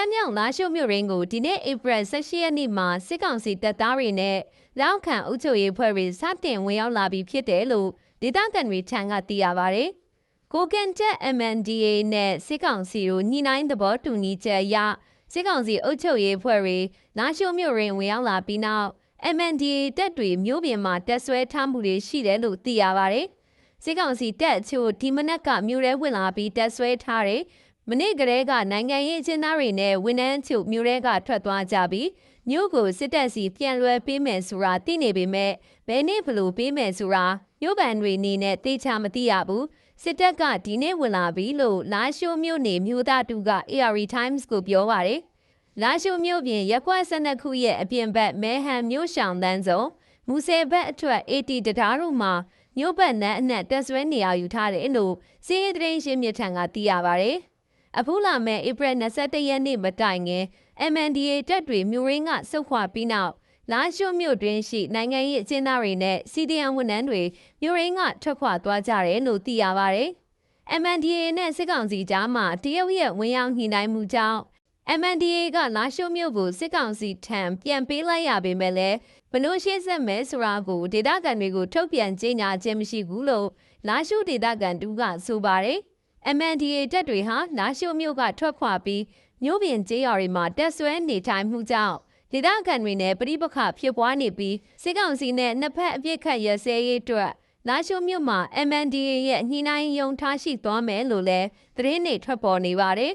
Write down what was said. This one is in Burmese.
မ်းမြောင်လာရှုမြို့ရင်းကိုဒီနေ့ဧပြီ18ရက်နေ့မှာစစ်ကောင်စီတပ်သားတွေနဲ့လောက်ခံအုပ်ချုပ်ရေးဖွဲ့တွေစတင်ဝင်ရောက်လာပြီးဖြစ်တယ်လို့ဒေသခံတွေထံကသိရပါဗျ။ကိုကန်ချက် MNDA နဲ့စစ်ကောင်စီတို့ညှိနှိုင်းသဘောတူညီချက်အရစစ်ကောင်စီအုပ်ချုပ်ရေးဖွဲ့တွေလာရှုမြို့ရင်းဝင်ရောက်လာပြီးနောက် MNDA တပ်တွေမြို့ပြင်မှာတက်ဆွဲထားမှုတွေရှိတယ်လို့သိရပါဗျ။စစ်ကောင်စီတပ်အချို့ဒီမနက်ကမြို့ရဲဝင်လာပြီးတက်ဆွဲထားတယ် မနေ့ကလေးကနိုင်ငံရေးအကျဉ်းသားတွေနဲ့ဝန်ထမ်းချုပ်မြို့ရဲကထွက်သွားကြပြီးမြို့ကိုစစ်တပ်စီပြန်လွှဲပေးမယ်ဆိုတာသိနေပေမဲ့ဘယ်နေ့ဘလို့ပေးမယ်ဆိုတာမြို့ကန်တွေအနေနဲ့သိချမသိရဘူးစစ်တပ်ကဒီနေ့ဝင်လာပြီလို့လာရှိုးမြို့နေမြို့သားတူက AR Times ကိုပြောပါတယ်လာရှိုးမြို့ပြင်ရက်ကွက်12ခုရဲ့အပြင်ဘက်မဲဟန်မြို့ရှောင်တန်းစုံမူဆယ်ဘက်အထွက် AT တရားတို့မှာမြို့ဘက်နန်းအနှံ့တက်ဆွဲနေရယူထားတယ်လို့စီးရီးသတင်းရှင်းမြစ်ထံကသိရပါတယ် အခုလာမဲ့ဧပြီ21ရက်နေ့မတိုင်ခင် MNDA တပ်တွေမြို့ရင်းကစုခွာပြီးနောက်လာရှိုးမြို့တွင်းရှိနိုင်ငံရေးအကျဉ်းသားတွေနဲ့ CDN ဝန်ထမ်းတွေမြို့ရင်းကထွက်ခွာသွားကြတယ်လို့သိရပါတယ်။ MNDA နဲ့စစ်ကောင်စီကြားမှာတရုတ်ရဲ့ဝင်ရောက်ညှိနှိုင်းမှုကြောင့် MNDA ကလာရှိုးမြို့ကိုစစ်ကောင်စီထံပြန်ပေးလိုက်ရပေမဲ့လည်းဘလို့ရှေ့ဆက်မဲဆိုတာကိုဒေတာကန်တွေကိုထုတ်ပြန်ကြေညာခြင်းမရှိဘူးလို့လာရှိုးဒေတာကန်တူကဆိုပါတယ်။ MNDA တပ်တွေဟာလာရှိုးမြို့ကထွက်ခွာပြီးမြို့ပြင်ကျေးရွာတွေမှာတက်ဆွဲနေထိုင်မှုကြောင့်ဒေသခံတွေနဲ့ပြိပခဖြစ်ပွားနေပြီးစစ်ကောင်စီနဲ့နှစ်ဖက်အပြစ်ခတ်ရစဲရေးအတွက်လာရှိုးမြို့မှာ MNDA ရဲ့ညှိနှိုင်းရုံထားရှိသွားမယ်လို့လည်းသတင်းတွေထွက်ပေါ်နေပါတယ်